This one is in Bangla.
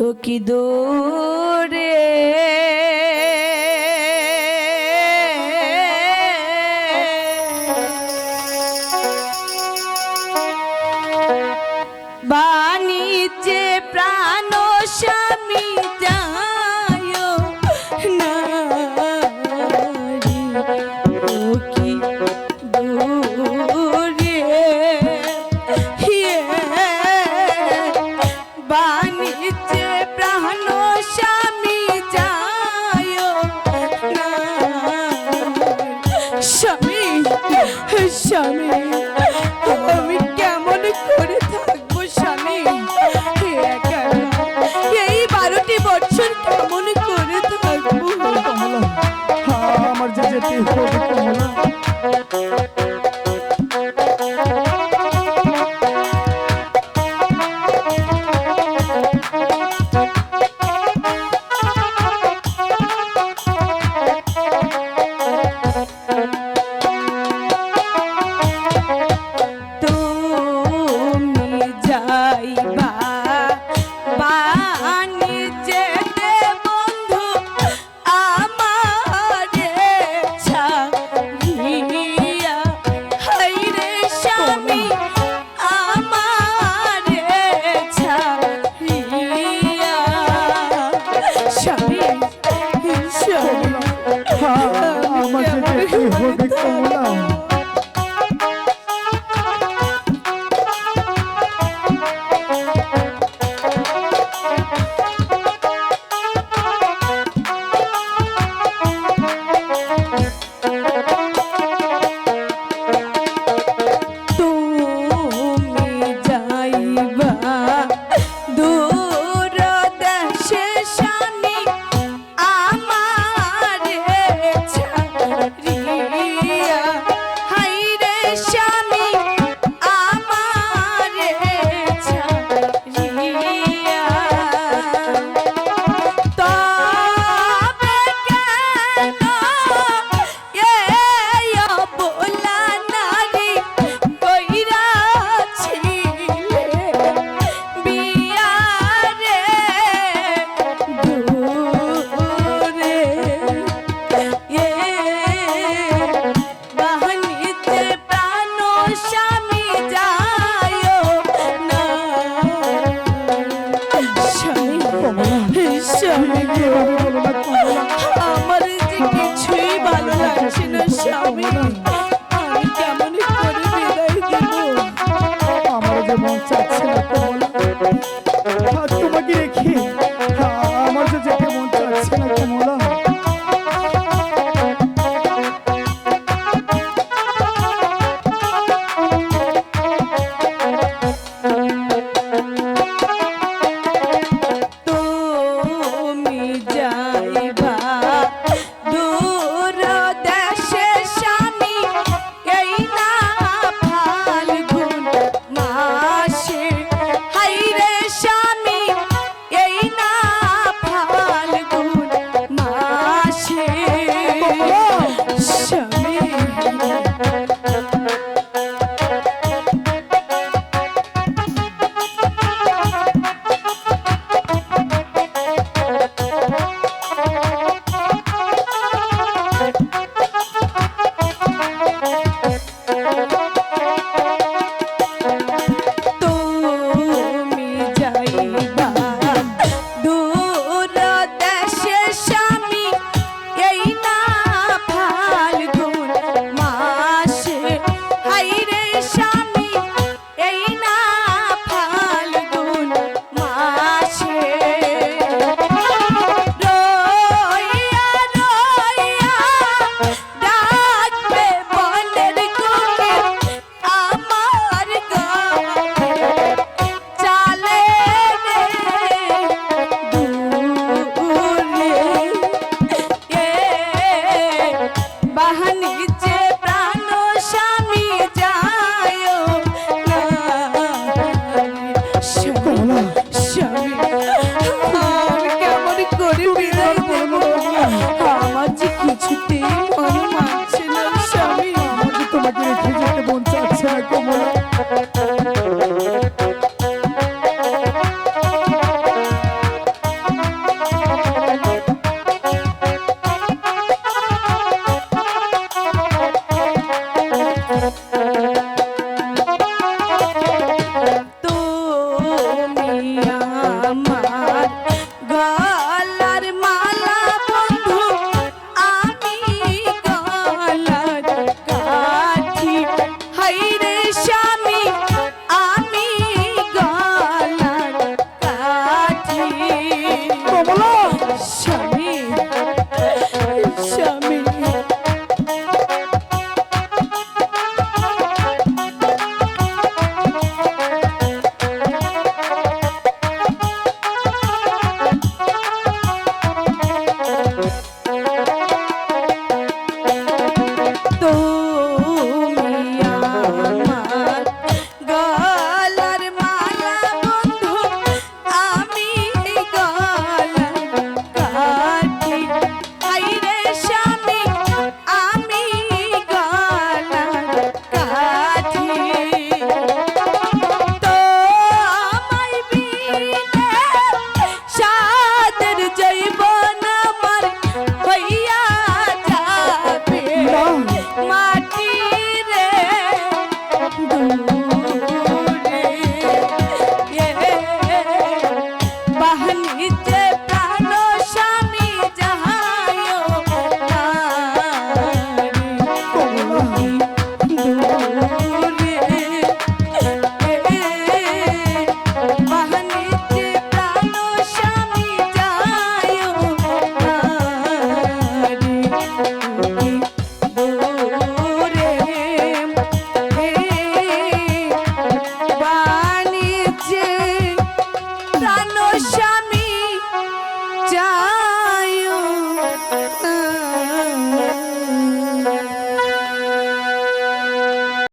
ও কি দূরে? বাণিজ্যে প্রাণ স্বামী যা স্বামী? কেমন করে থাকব স্বামী? এই বারোটি বছর কেমন করে থাকব? আমার যে যেতে হবে তোমায় কমলা